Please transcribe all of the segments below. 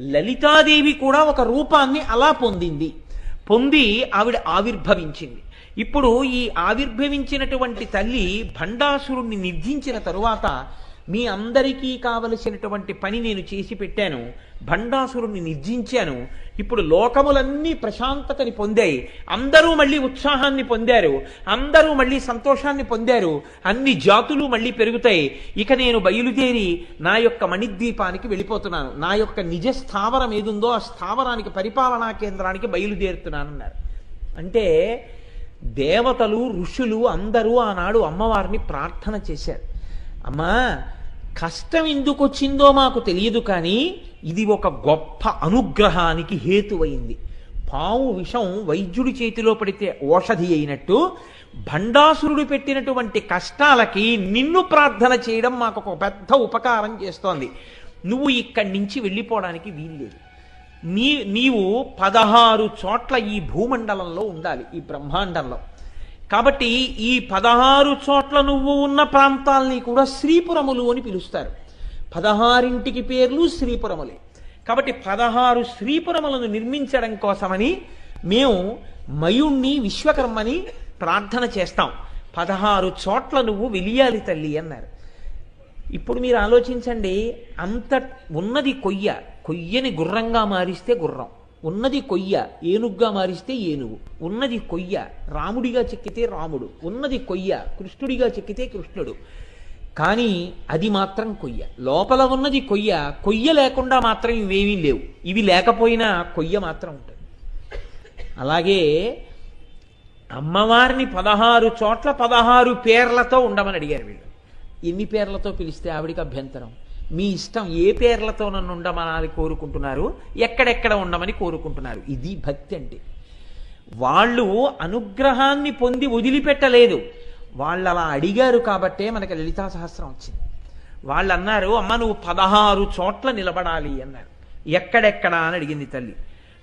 లలితాదేవి కూడా ఒక రూపాన్ని అలా పొందింది. పొంది ఆవిడ ఆవిర్భవించింది. ఇప్పుడు ఈ ఆవిర్భవించినటువంటి తల్లి భండాసురుణ్ణి నిర్జించిన తరువాత మీ అందరికీ కావలసినటువంటి పని నేను చేసి పెట్టాను భండాసురుణ్ణి నిర్జించాను ఇప్పుడు లోకములన్నీ ప్రశాంతతని పొందాయి. అందరూ మళ్ళీ ఉత్సాహాన్ని పొందారు అందరూ మళ్ళీ సంతోషాన్ని పొందారు అన్ని జాతులు మళ్ళీ పెరుగుతాయి. ఇక నేను బయలుదేరి నా యొక్క మణిద్వీపానికి వెళ్ళిపోతున్నాను. నా యొక్క నిజ స్థావరం ఏదుందో ఆ స్థావరానికి పరిపాలనా కేంద్రానికి బయలుదేరుతున్నానన్నారు అంటే దేవతలు ఋషులు అందరూ ఆనాడు అమ్మవారిని ప్రార్థన చేశారు. అమ్మా కష్టం ఎందుకు వచ్చిందో మాకు తెలియదు కానీ ఇది ఒక గొప్ప అనుగ్రహానికి హేతువైంది. పాము విషం వైద్యుడి చేతిలో పడితే ఓషధి అయినట్టు భండాసురుడు పెట్టినటువంటి కష్టాలకి నిన్ను ప్రార్థన చేయడం మాకు ఒక పెద్ద ఉపకారం చేస్తోంది. నువ్వు ఇక్కడి నుంచి వెళ్ళిపోవడానికి వీల్లేదు. నీ నీవు పదహారు చోట్ల ఈ భూమండలంలో ఉండాలి ఈ బ్రహ్మాండంలో. కాబట్టి ఈ పదహారు చోట్ల నువ్వు ఉన్న ప్రాంతాల్ని కూడా శ్రీపురములు అని పిలుస్తారు. పదహారింటికి పేర్లు శ్రీపురములే. కాబట్టి పదహారు శ్రీపురములను నిర్మించడం కోసమని మేము మయుణ్ణి విశ్వకర్మని ప్రార్థన చేస్తాం. పదహారు చోట్ల నువ్వు వెలియాలి తల్లి అన్నారు. ఇప్పుడు మీరు ఆలోచించండి అంత ఉన్నది కొయ్య. కొయ్యని గుర్రంగా మారిస్తే గుర్రం. ఉన్నది కొయ్య ఏనుగ్గా మారిస్తే ఏనుగు. ఉన్నది కొయ్య రాముడిగా చెక్కితే రాముడు. ఉన్నది కొయ్య కృష్ణుడిగా చెక్కితే కృష్ణుడు. కానీ అది మాత్రం కొయ్య. లోపల ఉన్నది కొయ్య కొయ్య లేకుండా మాత్రం ఇవేమీ లేవు. ఇవి లేకపోయినా కొయ్య మాత్రం ఉంటుంది. అలాగే అమ్మవారిని పదహారు చోట్ల పదహారు పేర్లతో ఉండమని అడిగారు వీళ్ళు. ఎన్ని పేర్లతో పిలిస్తే ఆవిడికి అభ్యంతరం? మీ ఇష్టం ఏ పేర్లతో నన్ను ఉండమని కోరుకుంటున్నారు? ఎక్కడెక్కడ ఉండమని కోరుకుంటున్నారు? ఇది భక్తి అంటే వాళ్ళు అనుగ్రహాన్ని పొంది వదిలిపెట్టలేదు. వాళ్ళు అలా అడిగారు కాబట్టే మనకి లలితా సహస్రం వచ్చింది. వాళ్ళు అన్నారు అమ్మ నువ్వు పదహారు చోట్ల నిలబడాలి అన్నారు. ఎక్కడెక్కడ అని అడిగింది తల్లి.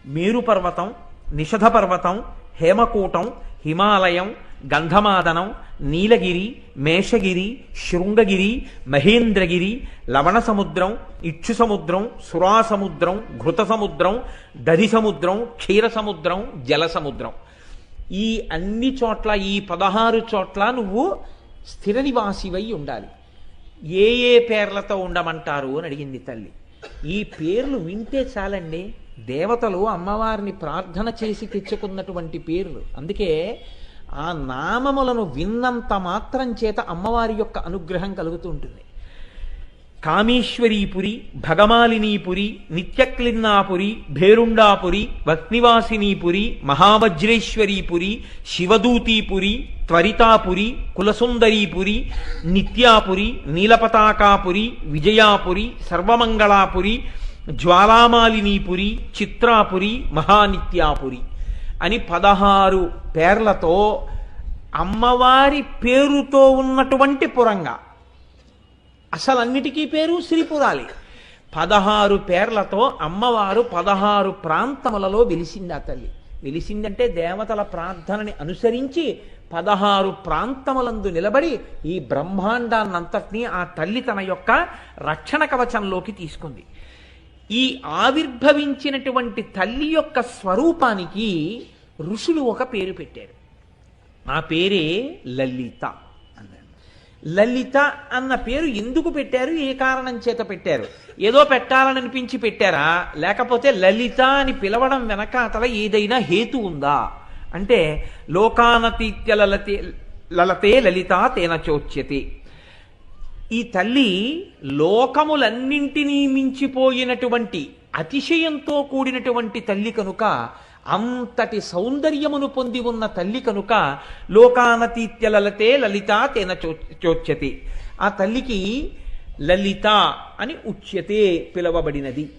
మేరు పర్వతం నిషధ పర్వతం హేమకూటం హిమాలయం గంధమాదనం నీలగిరి మేషగిరి శృంగగిరి మహేంద్రగిరి లవణ సముద్రం ఇచ్చు సముద్రం సురా సముద్రం ఘృత సముద్రం దధి సముద్రం క్షీర సముద్రం జల సముద్రం ఈ అన్ని చోట్ల ఈ పదహారు చోట్ల నువ్వు స్థిర నివాసివై ఉండాలి. ఏ ఏ పేర్లతో ఉండమంటారు అని అడిగింది తల్లి. ఈ పేర్లు వింటే చాలండి. దేవతలు అమ్మవారిని ప్రార్థన చేసి తెచ్చుకున్నటువంటి పేర్లు. అందుకే ఆ నామములను విన్నంత మాత్రం చేత అమ్మవారి యొక్క అనుగ్రహం కలుగుతూ ఉంటుంది కామేశ్వరీపురి భగమాలినీపురి నిత్యక్లిన్నాపురి భేరుండాపురి వక్నివాసినీపురి మహావజ్రేశ్వరీపురి శివదూతీపురి త్వరితాపురి కులసుందరీపురి నిత్యాపురి నీలపతాకాపురి విజయాపురి సర్వమంగళాపురి జ్వాలామాలినీపురి చిత్రాపురి మహానిత్యాపురి అని పదహారు పేర్లతో అమ్మవారి పేరుతో ఉన్నటువంటి పురంగ. అసలు అన్నిటికీ పేరు శ్రీపురాలి. పదహారు పేర్లతో అమ్మవారు పదహారు ప్రాంతములలో వెలిసింది ఆ తల్లి? వెలిసిందంటే దేవతల ప్రార్థనని అనుసరించి పదహారు ప్రాంతములందు నిలబడి ఈ బ్రహ్మాండాన్నంతటినీ ఆ తల్లి తన యొక్క రక్షణ కవచంలోకి తీసుకుంది. ఈ ఆవిర్భవించినటువంటి తల్లి యొక్క స్వరూపానికి ఋషులు ఒక పేరు పెట్టారు. ఆ పేరే లలిత అన్నారు లలిత అన్న పేరు ఎందుకు పెట్టారు? ఏ కారణం చేత పెట్టారు? ఏదో పెట్టాలని అనిపించి పెట్టారా? లేకపోతే లలిత అని పిలవడం వెనకాతల ఏదైనా హేతు ఉందా? అంటే లోకానతీత్య లలతే లలతే లలిత తేన చోచ్యతే. ఈ తల్లి లోకములన్నింటినీ మించిపోయినటువంటి అతిశయంతో కూడినటువంటి తల్లి కనుక అంతటి సౌందర్యమును పొంది ఉన్న తల్లి కనుక లోకానతీత్య లలతే లలిత తేన చో- చోచ్యతే. ఆ తల్లికి లలిత అని ఉచ్యతే పిలవబడినది.